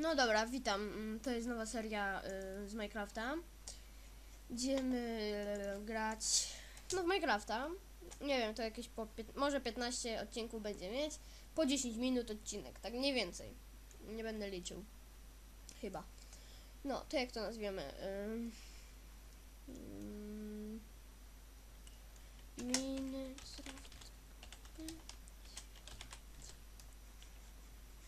No dobra, witam. Mm, To jest nowa seria y, z Minecrafta. Idziemy y, grać no w Minecrafta. Nie wiem, to jakieś po może 15 odcinków będzie mieć. Po 10 minut odcinek, tak mniej więcej. Nie będę liczył. Chyba. No, to jak to nazwiemy? Ym, ym, Minecraft.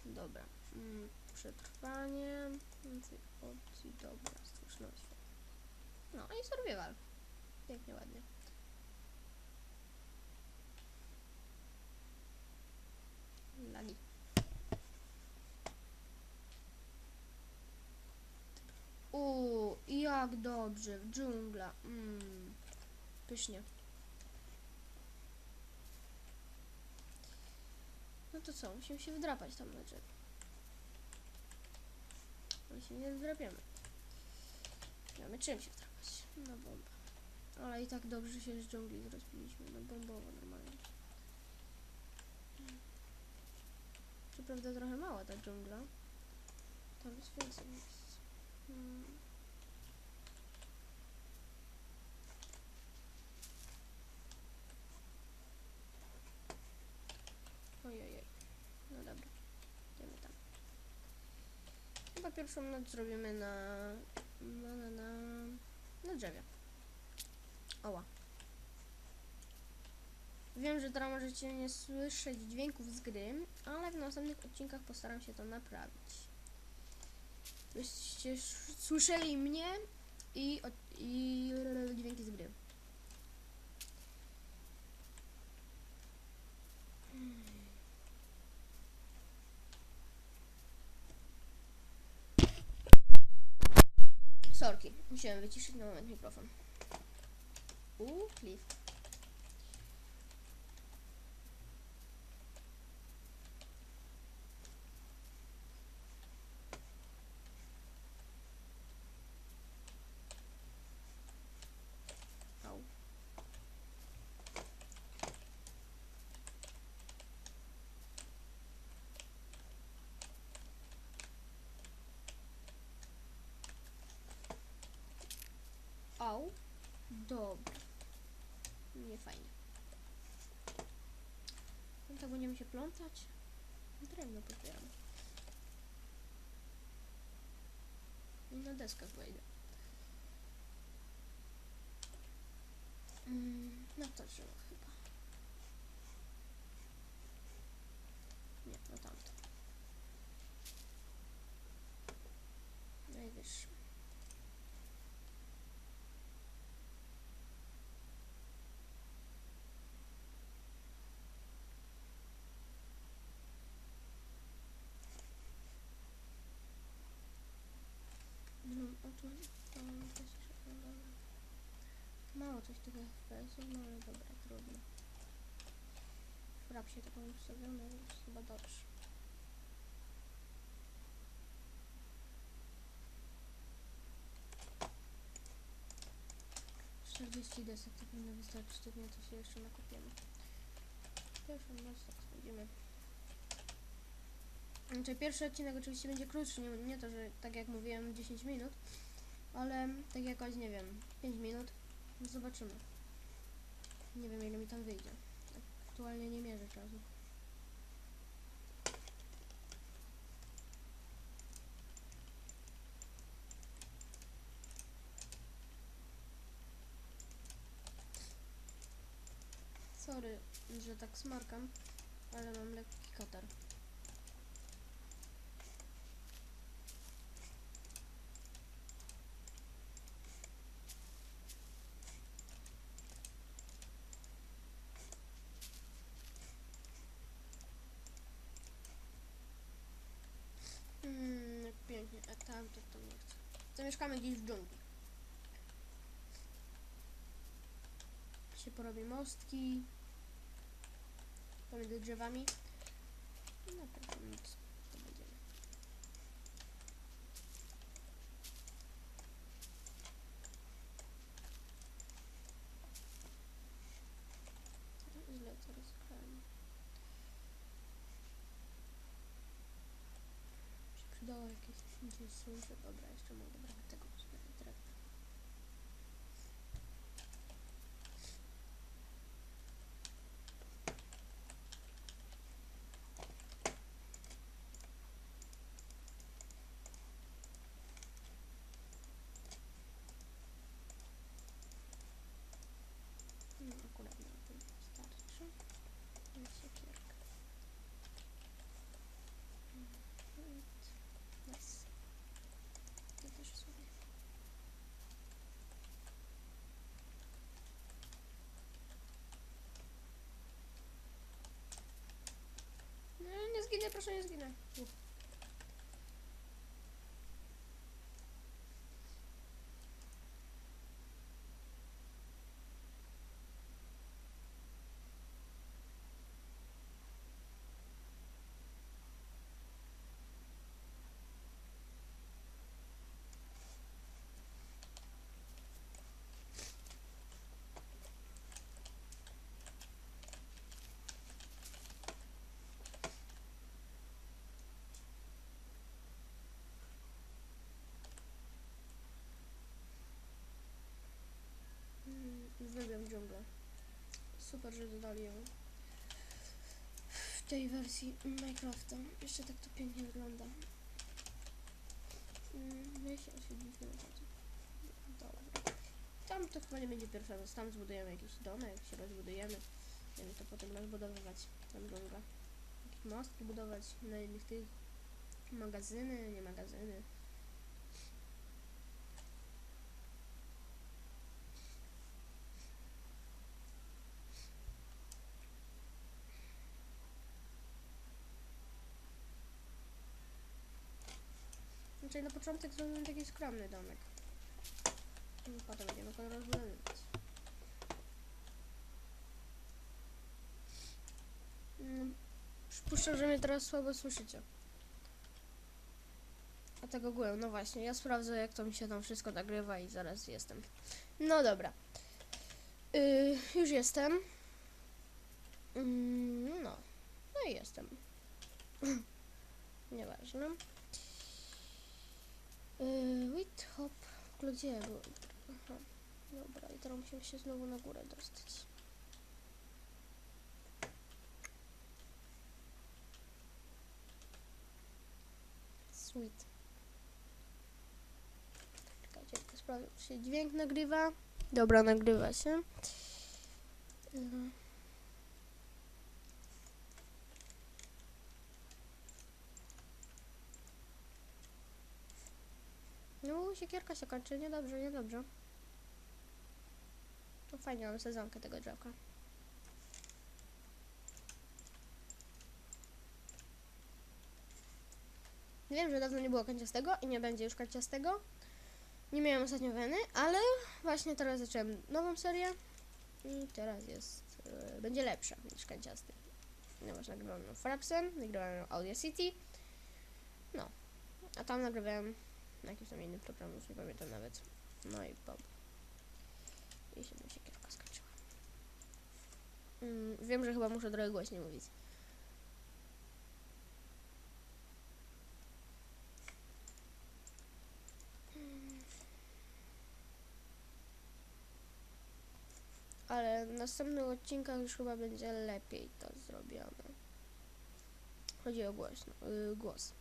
Dobra. Mm, przetrwanie. Więcej opcji. Dobra, świat. No i survival. Pięknie, ładnie. Lagi. Uuu, jak dobrze, w dżungla. Mm, pysznie. No to co, musimy się wydrapać tam na drzewie. My się nie zdrapiamy. Mamy czym się wdrapać. Na bombę. Ale i tak dobrze się z dżungli zrobiliśmy. No bombowo normalnie. Co prawda trochę mała ta dżungla. Tam jest więcej miejsc. Hmm. Ojej. No dobra. Idziemy tam. Chyba pierwszą noc zrobimy na... na... na... na, na drzewie. Oła. Wiem, że teraz możecie nie słyszeć dźwięków z gry, ale w następnych odcinkach postaram się to naprawić. Byście sz- słyszeli mnie i, i dźwięki z gry. Musiałem wyciszyć na moment mikrofon. Uuu, cliff. Dobra. Nie fajnie. No to będziemy się plątać. Drewno pozbieramy. I na deskach wejdę. Mm, na to drzewo chyba. Nie, na tamto. Najwyższy. No, a tu to też się ogląda. Mało coś tego FPS-u, no ale dobra, trudno. Frap się taką ustawiony, więc chyba dobrze. Czterdzieści desek to powinno wystarczyć, tak nie to się jeszcze nakupiemy. Pierwszą noc tak spędzimy. Znaczy pierwszy odcinek oczywiście będzie krótszy, nie, nie to, że tak jak mówiłem 10 minut, ale tak jakoś, nie wiem, 5 minut. No Zobaczymy. Nie wiem ile mi tam wyjdzie. Aktualnie nie mierzę czasu. Sorry, że tak smarkam, ale mam lekki katar. Mm, jak pięknie, a tam to, to nie chcę. Zamieszkamy gdzieś w dżungli. Się porobi mostki pomiędzy drzewami. No pewno nic Dobra, jeszcze mogę brać tego zginę, proszę nie zginę. Super, że dodali ją w tej wersji Minecrafta. Jeszcze tak to pięknie wygląda. Mm, My się. Dobra. Tam to chyba nie będzie pierwsza noc. Tam zbudujemy jakiś domek, się rozbudujemy. Będziemy to potem rozbudowywać. Tam dżungla. Jakieś mostki budować na innych tych magazyny, nie magazyny. Znaczy na początek zrobimy taki skromny domek. I Potem będziemy go rozbudowywać. Mm, Przypuszczam, że mnie teraz słabo słyszycie. A tego głęb, no właśnie, ja sprawdzę jak to mi się tam wszystko nagrywa i zaraz jestem. No dobra. Yy, już jestem. Mm, no. No i jestem. Nieważne. Yy, wait, hop. Gdzie byłem? Aha. Dobra, i teraz musimy się znowu na górę dostać. Sweet. Czekajcie, sprawdzę, czy się dźwięk nagrywa. Dobra, nagrywa się. No, siekierka się kończy, niedobrze, niedobrze. To fajnie, mam sezonkę tego drzewka. Wiem, że dawno nie było kanciastego i nie będzie już kanciastego. Nie miałem ostatnio weny, ale właśnie teraz zacząłem nową serię i teraz jest, e, będzie lepsza niż kanciasty. Ponieważ nagrywałem na Frapsen, nagrywałem na Audio City, no, a tam nagrywałem na jakimś tam innym programie, już nie pamiętam nawet. No i Bob. I się mi siekierka skończyła. Mm, wiem, że chyba muszę trochę głośniej mówić. Mm. Ale w następnych odcinkach już chyba będzie lepiej to zrobione. Chodzi o głośno, y, głos.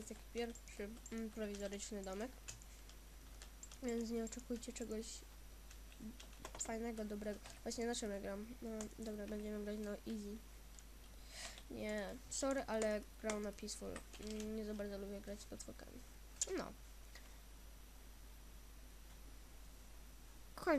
Jest taki pierwszy prowizoryczny domek. Więc nie oczekujcie czegoś fajnego, dobrego. Właśnie na czym ja gram? No dobra, będziemy grać na easy. Nie, sorry, ale gram na peaceful. Nie za bardzo lubię grać z potworkami. No.